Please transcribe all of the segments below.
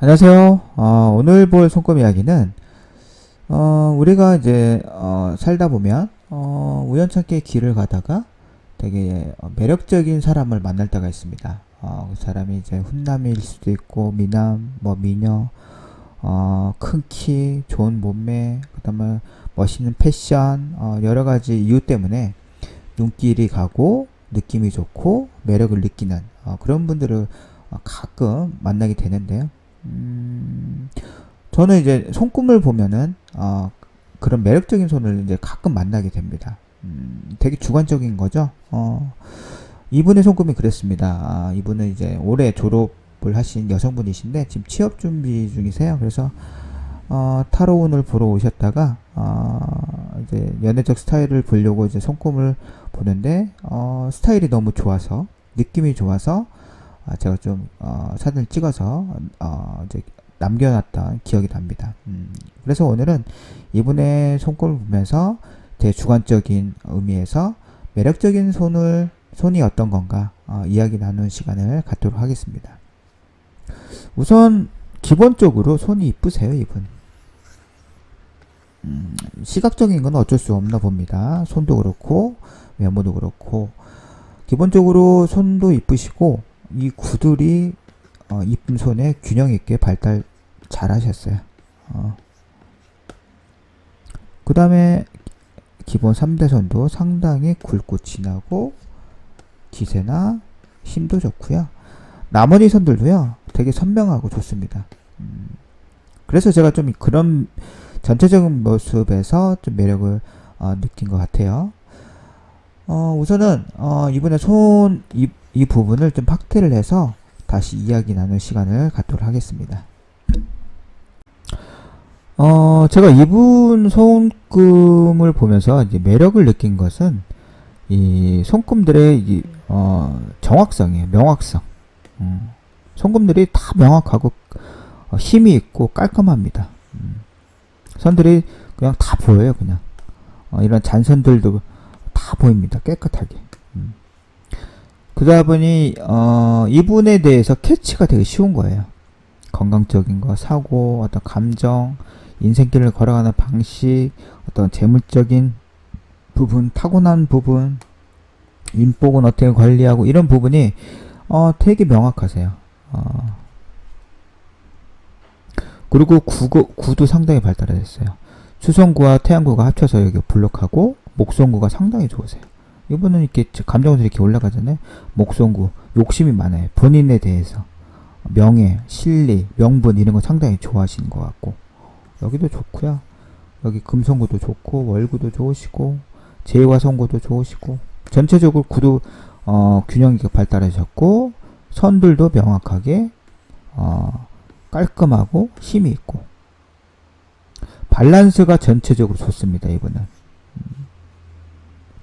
안녕하세요. 어, 오늘 볼 손금 이야기는 어, 우리가 이제 어, 살다 보면 어, 우연찮게 길을 가다가 되게 어, 매력적인 사람을 만날 때가 있습니다. 어, 그 사람이 이제 훈남일 수도 있고 미남, 뭐 미녀, 어, 큰 키, 좋은 몸매, 그다음에 멋있는 패션, 어, 여러 가지 이유 때문에 눈길이 가고 느낌이 좋고 매력을 느끼는 어, 그런 분들을 어, 가끔 만나게 되는데요. 음, 저는 이제 손금을 보면은 어, 그런 매력적인 손을 이제 가끔 만나게 됩니다. 음, 되게 주관적인 거죠. 어, 이분의 손금이 그랬습니다. 아, 이분은 이제 올해 졸업을 하신 여성분이신데 지금 취업 준비 중이세요. 그래서 어, 타로운을 보러 오셨다가 어, 이제 연애적 스타일을 보려고 이제 손금을 보는데 어, 스타일이 너무 좋아서 느낌이 좋아서 아, 제가 좀 어, 사진을 찍어서 어, 이제 남겨놨던 기억이 납니다. 음, 그래서 오늘은 이분의 손금을 보면서 제 주관적인 의미에서 매력적인 손을 손이 어떤 건가 어, 이야기 나누는 시간을 갖도록 하겠습니다. 우선 기본적으로 손이 이쁘세요, 이분. 음, 시각적인 건 어쩔 수 없나 봅니다. 손도 그렇고 외모도 그렇고 기본적으로 손도 이쁘시고 이 구들이 어, 이쁜 손에 균형 있게 발달 잘 하셨어요. 어. 그 다음에 기본 3대 손도 상당히 굵고 진하고 기세나 힘도 좋고요. 나머지 손들도요, 되게 선명하고 좋습니다. 음, 그래서 제가 좀 그런 전체적인 모습에서 좀 매력을 어, 느낀 것 같아요. 어, 우선은 어, 이번에 손, 이, 이 부분을 좀 확대를 해서 다시 이야기 나눌 시간을 갖도록 하겠습니다. 어, 제가 이분 손금을 보면서 이제 매력을 느낀 것은 이 손금들의 이, 어, 정확성이에요. 명확성. 음, 손금들이 다 명확하고 어, 힘이 있고 깔끔합니다. 음, 선들이 그냥 다 보여요. 그냥 어, 이런 잔선들도 다 보입니다. 깨끗하게. 음. 그러다 보니 어, 이분에 대해서 캐치가 되게 쉬운 거예요. 건강적인 거, 사고, 어떤 감정, 인생길을 걸어가는 방식, 어떤 재물적인 부분, 타고난 부분, 인복은 어떻게 관리하고 이런 부분이 어, 되게 명확하세요. 어. 그리고 구구, 구도 상당히 발달했어요. 수성구와 태양구가 합쳐서 여기 블록하고 목성구가 상당히 좋으세요. 이분은 이렇게 감정들이 이렇게 올라가잖아요. 목성구 욕심이 많아요. 본인에 대해서 명예, 실리, 명분 이런 거 상당히 좋아하시는 것 같고 여기도 좋고요. 여기 금성구도 좋고 월구도 좋으시고 제화성구도 좋으시고 전체적으로 구도 어, 균형 있게 발달하셨고 선들도 명확하게 어, 깔끔하고 힘이 있고 밸런스가 전체적으로 좋습니다. 이분은 음.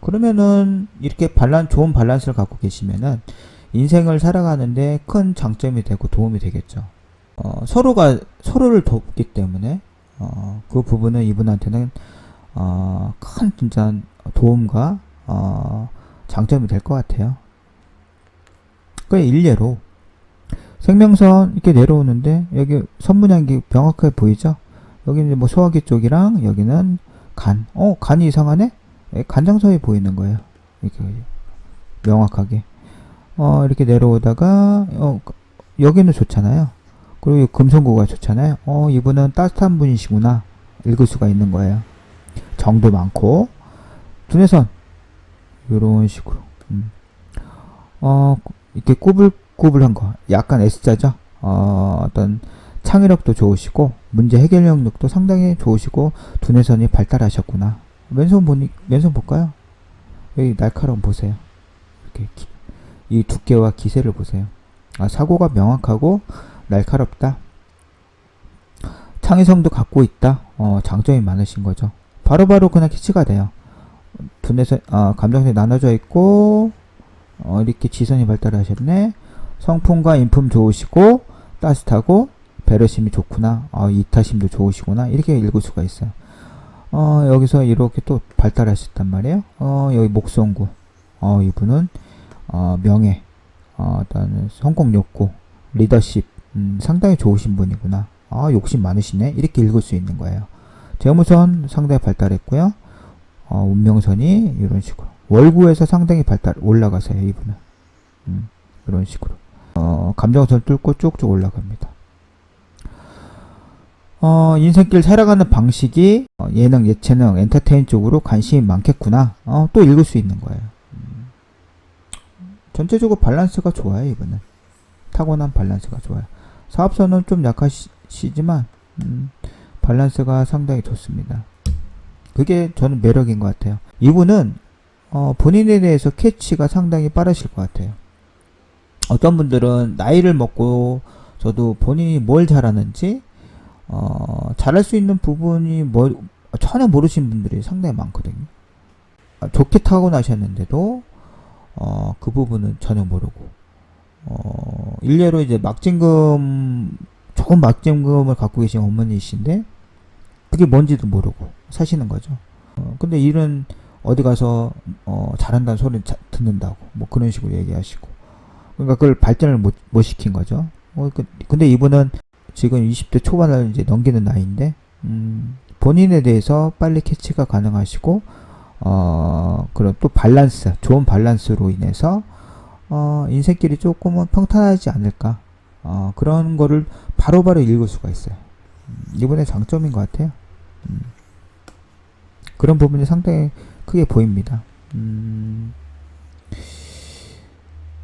그러면은 이렇게 밸런 좋은 밸런스를 갖고 계시면은 인생을 살아가는데 큰 장점이 되고 도움이 되겠죠. 어, 서로가 서로를 돕기 때문에 어, 그 부분은 이분한테는 어, 큰 진짜 도움과 어, 장점이 될 것 같아요. 그 일례로 생명선 이렇게 내려오는데 여기 선문양기 명확하게 보이죠? 여기는 뭐 소화기 쪽이랑 여기는 간. 어, 간이 이상하네? 예, 간장서에 보이는 거예요. 이렇게 명확하게. 어, 이렇게 내려오다가 어, 여기는 좋잖아요. 그리고 금성구가 좋잖아요. 어, 이분은 따뜻한 분이시구나. 읽을 수가 있는 거예요. 정도 많고 두뇌선 이런 식으로. 음. 어, 이렇게 꾸불꾸불한 거. 약간 S자죠? 어, 어떤 창의력도 좋으시고, 문제 해결 능력도 상당히 좋으시고, 두뇌선이 발달하셨구나. 왼손 보니, 왼손 볼까요? 여기 날카로움 보세요. 이렇게, 기, 이 두께와 기세를 보세요. 아, 사고가 명확하고, 날카롭다. 창의성도 갖고 있다. 어, 장점이 많으신 거죠. 바로바로 바로 그냥 캐치가 돼요. 두뇌선, 어, 감정선이 나눠져 있고, 어, 이렇게 지선이 발달하셨네. 성품과 인품 좋으시고 따뜻하고 배려심이 좋구나. 어, 이타심도 좋으시구나. 이렇게 읽을 수가 있어요. 어, 여기서 이렇게 또 발달하셨단 말이에요. 어, 여기 목성구. 어, 이분은 어, 명예, 어, 어떤 성공 욕구, 리더십 음, 상당히 좋으신 분이구나. 아, 욕심 많으시네. 이렇게 읽을 수 있는 거예요. 재무선 상당히 발달했고요. 어, 운명선이 이런 식으로. 월구에서 상당히 발달, 올라가세요, 이분은. 음, 이런 식으로. 어, 감정선 뚫고 쭉쭉 올라갑니다. 어, 인생길 살아가는 방식이 어, 예능, 예체능, 엔터테인 쪽으로 관심이 많겠구나. 어, 또 읽을 수 있는 거예요. 음. 전체적으로 밸런스가 좋아요, 이분은. 타고난 밸런스가 좋아요. 사업선은 좀 약하시지만, 음, 밸런스가 상당히 좋습니다. 그게 저는 매력인 것 같아요. 이분은, 어, 본인에 대해서 캐치가 상당히 빠르실 것 같아요. 어떤 분들은 나이를 먹고, 저도 본인이 뭘 잘하는지, 어, 잘할 수 있는 부분이 뭐, 전혀 모르시는 분들이 상당히 많거든요. 아, 좋게 타고나셨는데도, 어, 그 부분은 전혀 모르고, 어, 일례로 이제 막진금, 좋은 막진금을 갖고 계신 어머니이신데, 그게 뭔지도 모르고 사시는 거죠. 어, 근데 일은 어디 가서, 어, 잘한다는 소리는 자- 듣는다고, 뭐 그런 식으로 얘기하시고. 그러니까 그걸 발전을 못, 못 시킨 거죠. 어, 그, 근데 이분은 지금 20대 초반을 이제 넘기는 나이인데, 음, 본인에 대해서 빨리 캐치가 가능하시고, 어, 그런 또 밸런스, 좋은 밸런스로 인해서, 어, 인생길이 조금은 평탄하지 않을까. 어, 그런 거를 바로바로 읽을 수가 있어요. 음, 이분의 장점인 것 같아요. 음, 그런 부분이 상당히 크게 보입니다. 음,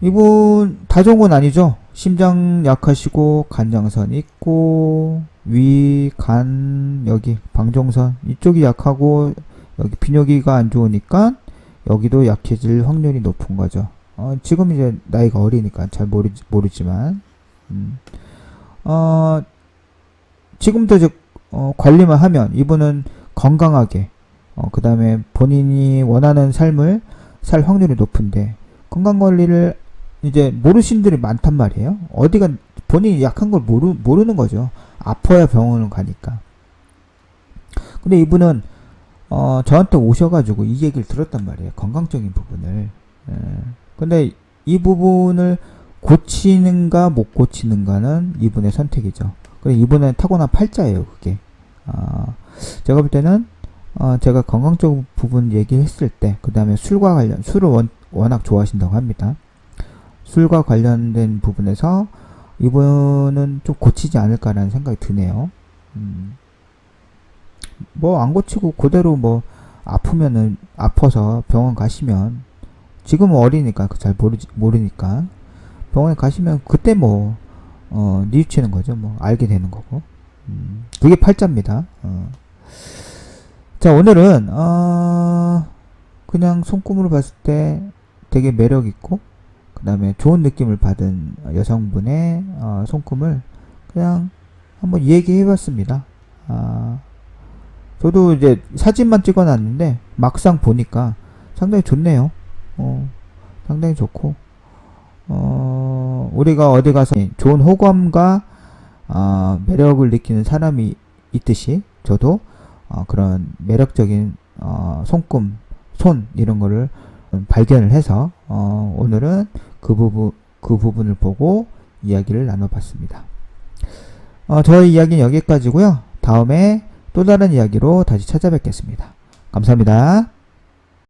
이분 다종은 아니죠. 심장 약하시고 간장선 있고 위, 간 여기 방종선 이쪽이 약하고 여기 비뇨기가 안 좋으니까 여기도 약해질 확률이 높은 거죠. 어, 지금 이제 나이가 어리니까 잘 모르, 모르지만 음, 어, 지금도 저, 어, 관리만 하면 이분은 건강하게 어, 그 다음에 본인이 원하는 삶을 살 확률이 높은데 건강 관리를 이제 모르신 분들이 많단 말이에요. 어디가 본인이 약한 걸 모르, 모르는 거죠. 아파야 병원을 가니까. 근데 이분은 어, 저한테 오셔가지고 이 얘기를 들었단 말이에요. 건강적인 부분을. 예. 근데 이 부분을 고치는가 못 고치는가는 이분의 선택이죠. 그래 이분은 타고난 팔자예요. 그게. 아, 제가 볼 때는 어, 제가 건강적 부분 얘기했을 때, 그 다음에 술과 관련, 술을 원, 워낙 좋아하신다고 합니다. 술과 관련된 부분에서 이분은 좀 고치지 않을까라는 생각이 드네요. 음, 뭐안 고치고 그대로 뭐 아프면은 아파서 병원 가시면 지금은 어리니까 그잘 모르 모르니까 병원에 가시면 그때 뭐 어, 뉘우치는 거죠. 뭐 알게 되는 거고. 음, 그게 팔자입니다. 어. 자 오늘은 어, 그냥 손금으로 봤을 때 되게 매력 있고 그 다음에 좋은 느낌을 받은 여성분의 어, 손금을 그냥 한번 얘기해 봤습니다. 아, 저도 이제 사진만 찍어 놨는데 막상 보니까 상당히 좋네요. 어, 상당히 좋고 어, 우리가 어디 가서 좋은 호감과 어, 매력을 느끼는 사람이 있듯이 저도 어, 그런 매력적인 어, 손금, 손 이런 거를 발견을 해서 어, 오늘은 그 부분 그 부분을 보고 이야기를 나눠봤습니다. 어, 저희 이야기는 여기까지고요. 다음에 또 다른 이야기로 다시 찾아뵙겠습니다. 감사합니다.